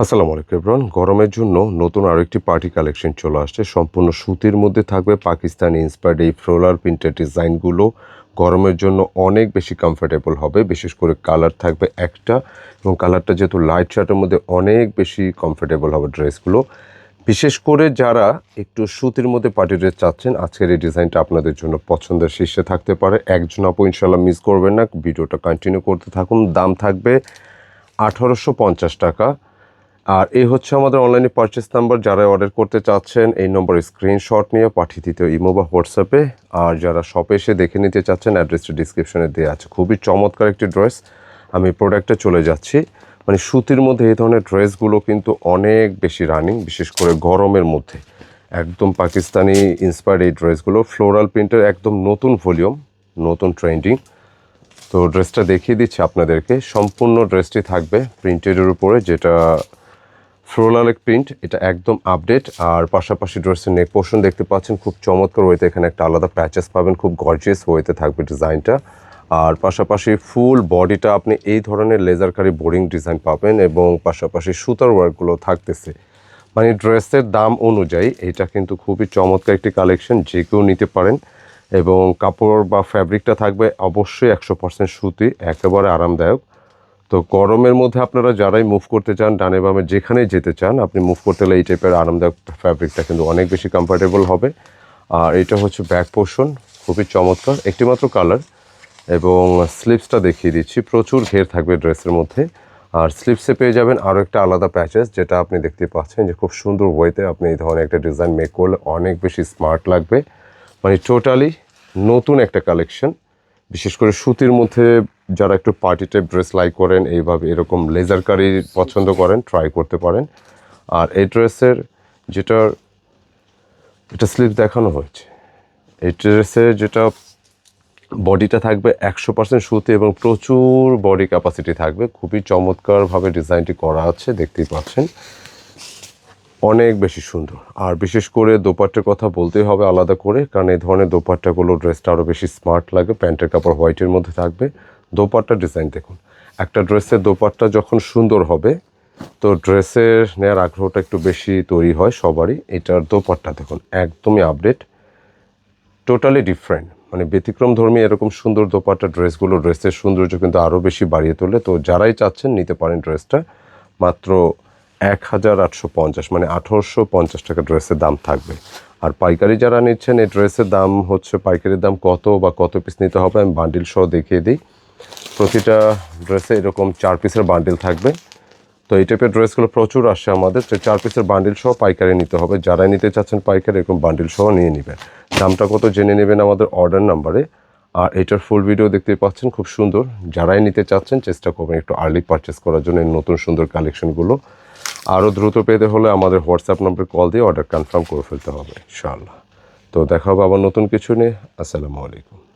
আসসালামু আলাইকুম এব্রান গরমের জন্য নতুন আরও একটি পার্টি কালেকশন চলে আসছে। সম্পূর্ণ সুতির মধ্যে থাকবে পাকিস্তানি ইন্সপায়ার্ড এই ফ্লোরাল প্রিন্টেড ডিজাইনগুলো গরমের জন্য অনেক বেশি কমফোর্টেবল হবে। বিশেষ করে কালার থাকবে একটা এবং কালারটা যেহেতু লাইট শার্টের মধ্যে অনেক বেশি কমফোর্টেবল হবে ড্রেসগুলো বিশেষ করে যারা একটু সুতির মধ্যে পার্টি ড্রেস চাচ্ছেন, আজকের এই ডিজাইনটা আপনাদের জন্য পছন্দের শীর্ষে থাকতে পারে। একজন আপু ইনশাল্লাহ মিস করবেন না। ভিডিওটা কন্টিনিউ করতে থাকুন। দাম থাকবে আঠারোশো পঞ্চাশ টাকা। আর এই হচ্ছে আমাদের অনলাইনে পারচেস নাম্বার যারা অর্ডার করতে চাচ্ছেন, এই নম্বরে স্ক্রিনশট নিয়ে পাঠিয়ে দিতে ইমো বা হোয়াটসঅ্যাপে আর যারা শপে এসে দেখে নিতে চাচ্ছেন অ্যাড্রেসটা ডিসক্রিপশনে দেওয়া আছে। খুবই চমৎকার একটি ড্রেস আমি প্রোডাক্টে চলে যাচ্ছি। মানে সুতির মধ্যে এই ধরনের ড্রেসগুলো কিন্তু অনেক বেশি রানিং বিশেষ করে গরমের মধ্যে। একদম পাকিস্তানি ইন্সপায়ার্ড এই ড্রেসগুলো ফ্লোরাল প্রিন্টের একদম নতুন ভলিউম নতুন ট্রেন্ডিং তো ড্রেসটা দেখিয়ে দিচ্ছি আপনাদেরকে। সম্পূর্ণ ড্রেসটি থাকবে প্রিন্টেডের উপরে, যেটা ফ্লোরালেক প্রিন্ট এটা একদম আপডেট আর পাশাপাশি ড্রেসের নেক পোর্শন দেখতে পাচ্ছেন, খুব চমৎকার ওয়েতে এখানে একটা আলাদা প্যাচেস পাবেন, খুব গর্জিয়াস ওয়েতে থাকবে ডিজাইনটা আর পাশাপাশি ফুল বডিটা আপনি এই ধরনের লেজারকারি বোরিং ডিজাইন পাবেন এবং পাশাপাশি সুতার ওয়ার্কগুলো থাকতেছে। মানে ড্রেসের দাম অনুযায়ী এটা কিন্তু খুবই চমৎকার একটি কালেকশন যে কেউ নিতে পারেন। এবং কাপড় বা ফ্যাব্রিকটা থাকবে অবশ্যই একশো পার্সেন্ট সুতি, একেবারে আরামদায়ক। তো গরমের মধ্যে আপনারা যারাই মুভ করতে চান, ডানে বামে যেখানেই যেতে চান, আপনি মুভ করতে হলে এই টাইপের আরামদায়ক ফ্যাব্রিকটা কিন্তু অনেক বেশি কমফর্টেবল হবে। আর এটা হচ্ছে ব্যাক পোর্শন খুবই চমৎকার। একটিমাত্র কালার এবং স্লিপসটা দেখিয়ে দিচ্ছি। প্রচুর ঘের থাকবে ড্রেসের মধ্যে। আর স্লিপসে পেয়ে যাবেন আরও একটা আলাদা প্যাচেস যেটা আপনি দেখতে পাচ্ছেন যে খুব সুন্দর ওয়েতে আপনি এই ধরনের একটা ডিজাইন মেক করলে অনেক বেশি স্মার্ট লাগবে। মানে টোটালি নতুন একটা কালেকশন বিশেষ করে সুতির মধ্যে যারা একটু পার্টি টাইপ ড্রেস লাইক করেন, এইভাবে এরকম লেজার কারি পছন্দ করেন ট্রাই করতে পারেন। আর এই ড্রেসের যেটার এটা স্লিপ দেখানো হয়েছে। এই ড্রেসের যেটা বডিটা থাকবে একশো পার্সেন্ট সুতি এবং প্রচুর বডি ক্যাপাসিটি থাকবে। খুবই চমৎকারভাবে ডিজাইনটি করা আছে, দেখতেই পাচ্ছেন। অনেক বেশি সুন্দর। আর বিশেষ করে দোপাট্টার কথা বলতেই হবে আলাদা করে, কারণ এই ধরনের দোপাট্টাগুলো ড্রেসটা আরও বেশি স্মার্ট লাগে, প্যান্টের কাপড় হোয়াইটের মধ্যে থাকবে। দোপাট্টার ডিজাইন দেখুন, একটা ড্রেসের দোপাট্টা যখন সুন্দর হবে, তো ড্রেসের নেওয়ার আগ্রহটা একটু বেশি তৈরি হয় সবারই। এটার দোপাট্টা দেখুন, একদমই আপডেট, টোটালি ডিফারেন্ট। মানে ব্যতিক্রম ধর্মী এরকম সুন্দর দোপাট্টা ড্রেসগুলো, ড্রেসের সৌন্দর্য কিন্তু আরও বেশি বাড়িয়ে তোলে। তো যারাই চাচ্ছেন নিতে পারেন ড্রেসটা, মাত্র এক হাজার আটশো পঞ্চাশ মানে আঠারোশো পঞ্চাশ টাকা ড্রেসের দাম থাকবে। আর পাইকারি যারা নিচ্ছেন, এই ড্রেসের দাম হচ্ছে, পাইকারির দাম কত বা কত পিস নিতে হবে আমি বান্ডিল সহ দেখিয়ে দিই। প্রতিটা ড্রেসে এরকম চার পিসের বান্ডিল থাকবে। তো এই টাইপের ড্রেসগুলো প্রচুর আসে আমাদের, তো চার পিসের বান্ডিল সহ পাইকারি নিতে হবে। যারাই নিতে চাচ্ছেন পাইকারি, এরকম বান্ডিল সহ নিয়ে নেবেন। দামটা কত জেনে নেবেন আমাদের অর্ডার নাম্বারে আর এটার ফুল ভিডিও দেখতে পাচ্ছেন, খুব সুন্দর। যারাই নিতে চাচ্ছেন, চেষ্টা করবেন একটু আর্লি পারচেস করার জন্য নতুন সুন্দর কালেকশনগুলো আরও দ্রুত পেতে হলে আমাদের হোয়াটসঅ্যাপ নম্বরে কল দিয়ে অর্ডার কনফার্ম করে ফেলতে হবে, ইনশাআল্লাহ। তো দেখা হবে আবার নতুন কিছু নিয়ে। আসসালামু আলাইকুম।